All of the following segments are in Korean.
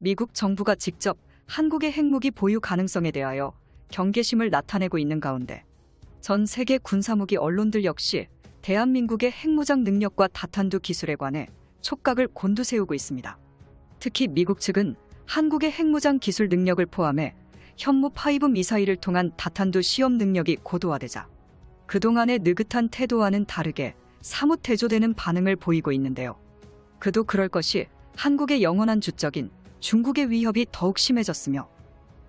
미국 정부가 직접 한국의 핵무기 보유 가능성에 대하여 경계심을 나타내고 있는 가운데 전 세계 군사무기 언론들 역시 대한민국의 핵무장 능력과 다탄두 기술에 관해 촉각을 곤두세우고 있습니다. 특히 미국 측은 한국의 핵무장 기술 능력을 포함해 현무 파이브 미사일을 통한 다탄두 시험 능력이 고도화되자 그동안의 느긋한 태도와는 다르게 사뭇 대조되는 반응을 보이고 있는데요. 그도 그럴 것이 한국의 영원한 주적인 중국의 위협이 더욱 심해졌으며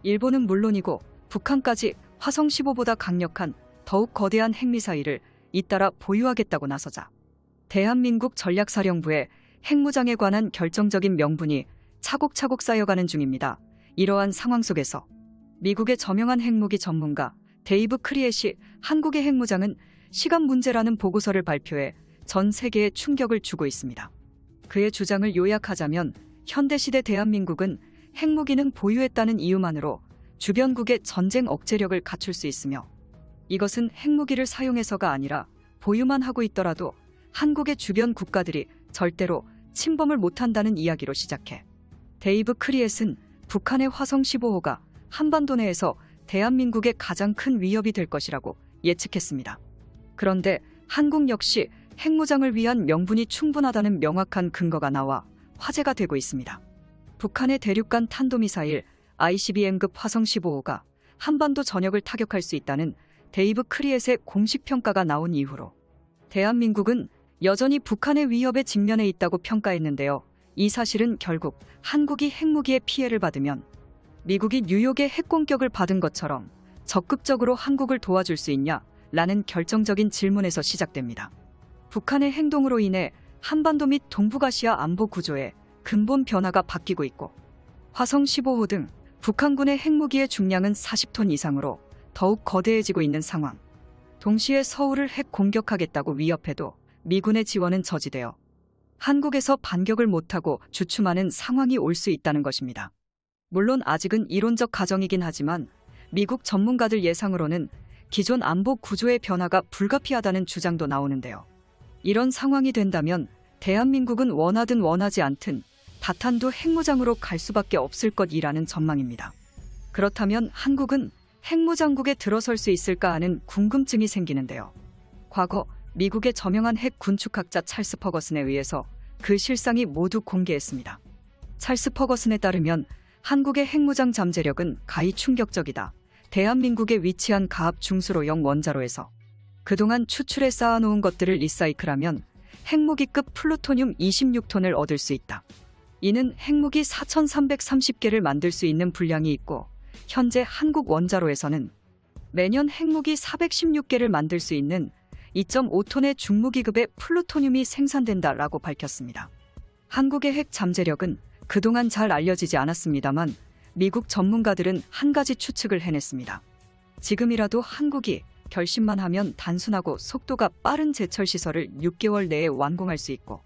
일본은 물론이고 북한까지 화성 15보다 강력한 더욱 거대한 핵미사일을 잇따라 보유하겠다고 나서자 대한민국 전략사령부의 핵무장에 관한 결정적인 명분이 차곡차곡 쌓여가는 중입니다. 이러한 상황 속에서 미국의 저명한 핵무기 전문가 데이브 크리엣이 한국의 핵무장은 시간 문제라는 보고서를 발표해 전 세계에 충격을 주고 있습니다. 그의 주장을 요약하자면 현대시대 대한민국은 핵무기는 보유했다는 이유만으로 주변국의 전쟁 억제력을 갖출 수 있으며 이것은 핵무기를 사용해서가 아니라 보유만 하고 있더라도 한국의 주변 국가들이 절대로 침범을 못한다는 이야기로 시작해 데이브 크리엣은 북한의 화성 15호가 한반도 내에서 대한민국의 가장 큰 위협이 될 것이라고 예측했습니다. 그런데 한국 역시 핵무장을 위한 명분이 충분하다는 명확한 근거가 나와 화제가 되고 있습니다. 북한의 대륙간 탄도미사일 ICBM급 화성 15호가 한반도 전역을 타격할 수 있다는 데이브 크리엣의 공식 평가가 나온 이후로 대한민국은 여전히 북한의 위협에 직면해 있다고 평가했는데요. 이 사실은 결국 한국이 핵무기의 피해를 받으면 미국이 뉴욕의 핵공격을 받은 것처럼 적극적으로 한국을 도와줄 수 있냐? 라는 결정적인 질문에서 시작됩니다. 북한의 행동으로 인해 한반도 및 동북아시아 안보 구조에 근본 변화가 바뀌고 있고 화성 15호 등 북한군의 핵무기의 중량은 40톤 이상으로 더욱 거대해지고 있는 상황. 동시에 서울을 핵 공격하겠다고 위협해도 미군의 지원은 저지되어 한국에서 반격을 못하고 주춤하는 상황이 올 수 있다는 것입니다. 물론 아직은 이론적 가정이긴 하지만 미국 전문가들 예상으로는 기존 안보 구조의 변화가 불가피하다는 주장도 나오는데요. 이런 상황이 된다면 대한민국은 원하든 원하지 않든 다탄도 핵무장으로 갈 수밖에 없을 것이라는 전망입니다. 그렇다면 한국은 핵무장국에 들어설 수 있을까 하는 궁금증이 생기는데요. 과거 미국의 저명한 핵 군축학자 찰스 퍼거슨에 의해서 그 실상이 모두 공개했습니다. 찰스 퍼거슨에 따르면 한국의 핵무장 잠재력은 가히 충격적이다. 대한민국에 위치한 가압 중수로형 원자로에서 그동안 추출해 쌓아놓은 것들을 리사이클하면 핵무기급 플루토늄 26톤을 얻을 수 있다. 이는 핵무기 4,330개를 만들 수 있는 분량이 있고 현재 한국 원자로에서는 매년 핵무기 416개를 만들 수 있는 2.5톤의 중무기급의 플루토늄이 생산된다라고 밝혔습니다. 한국의 핵 잠재력은 그동안 잘 알려지지 않았습니다만 미국 전문가들은 한 가지 추측을 해냈습니다. 지금이라도 한국이 결심만 하면 단순하고 속도가 빠른 제철 시설을 6개월 내에 완공할 수 있고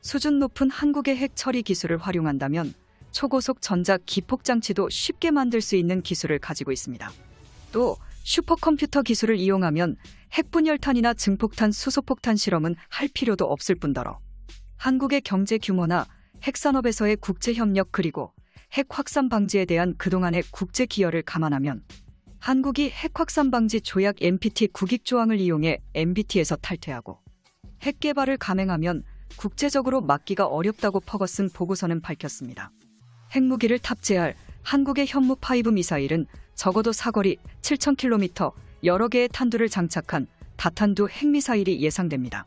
수준 높은 한국의 핵 처리 기술을 활용한다면 초고속 전자 기폭 장치도 쉽게 만들 수 있는 기술을 가지고 있습니다. 또 슈퍼컴퓨터 기술을 이용하면 핵분열탄이나 증폭탄, 수소폭탄 실험은 할 필요도 없을 뿐더러 한국의 경제 규모나 핵산업에서의 국제 협력 그리고 핵 확산 방지에 대한 그동안의 국제 기여를 감안하면 한국이 핵 확산 방지 조약 NPT 국익 조항을 이용해 NBT에서 탈퇴하고 핵 개발을 감행하면 국제적으로 막기가 어렵다고 퍼거슨 보고서는 밝혔습니다. 핵무기를 탑재할 한국의 현무 파이브 미사일은 적어도 사거리 7,000km 여러 개의 탄두를 장착한 다탄두 핵미사일이 예상됩니다.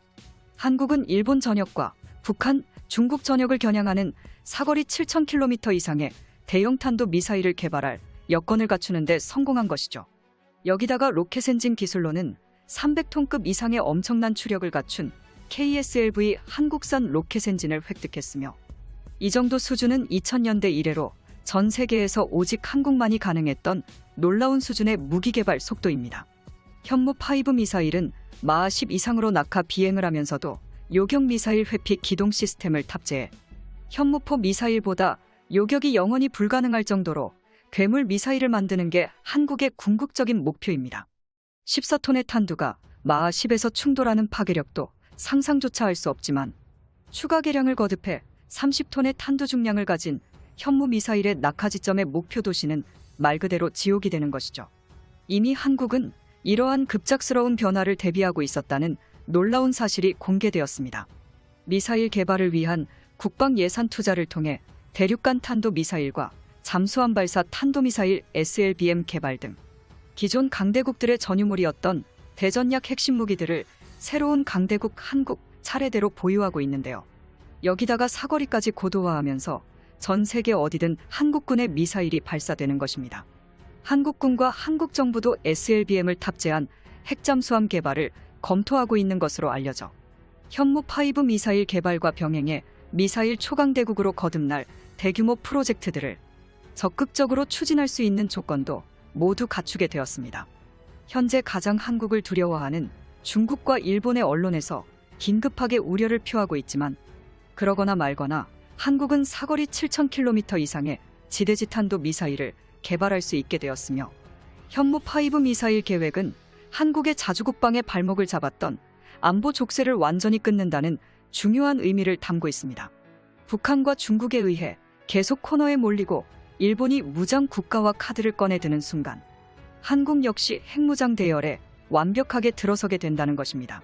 한국은 일본 전역과 북한, 중국 전역을 겨냥하는 사거리 7,000km 이상의 대형 탄도 미사일을 개발할 여건을 갖추는데 성공한 것이죠. 여기다가 로켓 엔진 기술로는 300톤급 이상의 엄청난 추력을 갖춘 KSLV 한국산 로켓 엔진을 획득했으며 이 정도 수준은 2000년대 이래로 전 세계에서 오직 한국만이 가능했던 놀라운 수준의 무기 개발 속도입니다. 현무 파이브 미사일은 마하 10 이상으로 낙하 비행을 하면서도 요격 미사일 회피 기동 시스템을 탑재해 현무포 미사일보다 요격이 영원히 불가능할 정도로 괴물 미사일을 만드는 게 한국의 궁극적인 목표입니다. 14톤의 탄두가 마하 10에서 충돌하는 파괴력도 상상조차 할 수 없지만 추가 개량을 거듭해 30톤의 탄두 중량을 가진 현무 미사일의 낙하 지점의 목표 도시는 말 그대로 지옥이 되는 것이죠. 이미 한국은 이러한 급작스러운 변화를 대비하고 있었다는 놀라운 사실이 공개되었습니다. 미사일 개발을 위한 국방 예산 투자를 통해 대륙간 탄도 미사일과 잠수함 발사 탄도미사일 SLBM 개발 등 기존 강대국들의 전유물이었던 대전약 핵심 무기들을 새로운 강대국 한국 차례대로 보유하고 있는데요. 여기다가 사거리까지 고도화하면서 전 세계 어디든 한국군의 미사일이 발사되는 것입니다. 한국군과 한국 정부도 SLBM을 탑재한 핵잠수함 개발을 검토하고 있는 것으로 알려져 현무 파이브 미사일 개발과 병행해 미사일 초강대국으로 거듭날 대규모 프로젝트들을 적극적으로 추진할 수 있는 조건도 모두 갖추게 되었습니다. 현재 가장 한국을 두려워하는 중국과 일본의 언론에서 긴급하게 우려를 표하고 있지만 그러거나 말거나 한국은 사거리 7,000km 이상의 지대지탄도 미사일을 개발할 수 있게 되었으며 현무 파이브 미사일 계획은 한국의 자주국방의 발목을 잡았던 안보 족쇄를 완전히 끊는다는 중요한 의미를 담고 있습니다. 북한과 중국에 의해 계속 코너에 몰리고 일본이 무장 국가와 카드를 꺼내드는 순간 한국 역시 핵무장 대열에 완벽하게 들어서게 된다는 것입니다.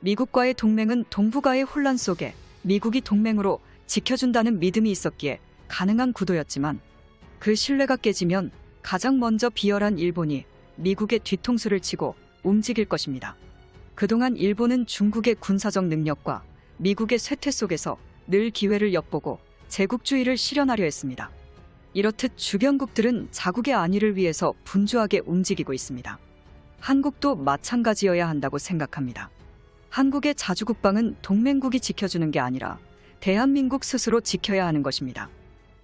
미국과의 동맹은 동북아의 혼란 속에 미국이 동맹으로 지켜준다는 믿음이 있었기에 가능한 구도였지만 그 신뢰가 깨지면 가장 먼저 비열한 일본이 미국의 뒤통수를 치고 움직일 것입니다. 그동안 일본은 중국의 군사적 능력과 미국의 쇠퇴 속에서 늘 기회를 엿보고 제국주의를 실현하려 했습니다. 이렇듯 주변국들은 자국의 안위를 위해서 분주하게 움직이고 있습니다. 한국도 마찬가지여야 한다고 생각합니다. 한국의 자주국방은 동맹국이 지켜주는 게 아니라 대한민국 스스로 지켜야 하는 것입니다.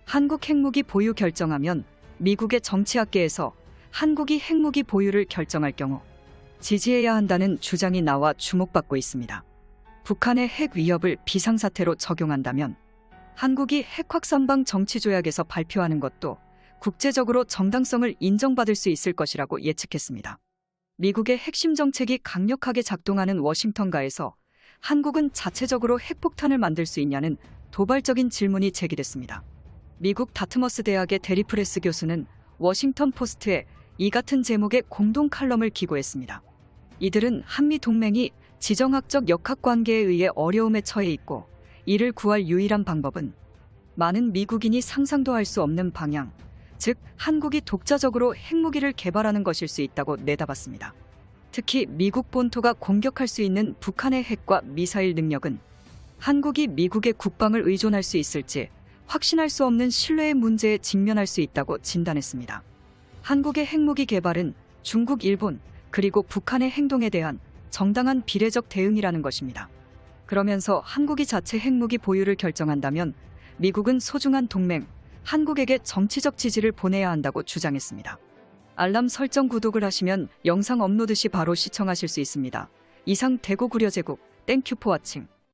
한국 핵무기 보유 결정하면 미국의 정치학계에서 한국이 핵무기 보유를 결정할 경우 지지해야 한다는 주장이 나와 주목받고 있습니다. 북한의 핵 위협을 비상사태로 적용한다면 한국이 핵 확 산방 정치조약에서 발표하는 것도 국제적으로 정당성을 인정받을 수 있을 것이라고 예측했습니다. 미국의 핵심 정책이 강력하게 작동하는 워싱턴가에서 한국은 자체적으로 핵폭탄을 만들 수 있냐는 도발적인 질문이 제기됐습니다. 미국 다트머스 대학의 데리프레스 교수는 워싱턴 포스트에 이 같은 제목의 공동 칼럼을 기고했습니다. 이들은 한미 동맹이 지정학적 역학 관계에 의해 어려움에 처해 있고 이를 구할 유일한 방법은 많은 미국인이 상상도 할 수 없는 방향, 즉 한국이 독자적으로 핵무기를 개발하는 것일 수 있다고 내다봤습니다. 특히 미국 본토가 공격할 수 있는 북한의 핵과 미사일 능력은 한국이 미국의 국방을 의존할 수 있을지 확신할 수 없는 신뢰의 문제에 직면할 수 있다고 진단했습니다. 한국의 핵무기 개발은 중국, 일본, 그리고 북한의 행동에 대한 정당한 비례적 대응이라는 것입니다. 그러면서 한국이 자체 핵무기 보유를 결정한다면 미국은 소중한 동맹, 한국에게 정치적 지지를 보내야 한다고 주장했습니다. 알람 설정 구독을 하시면 영상 업로드 시 바로 시청하실 수 있습니다. 이상 대구 구려제국 땡큐 포 와칭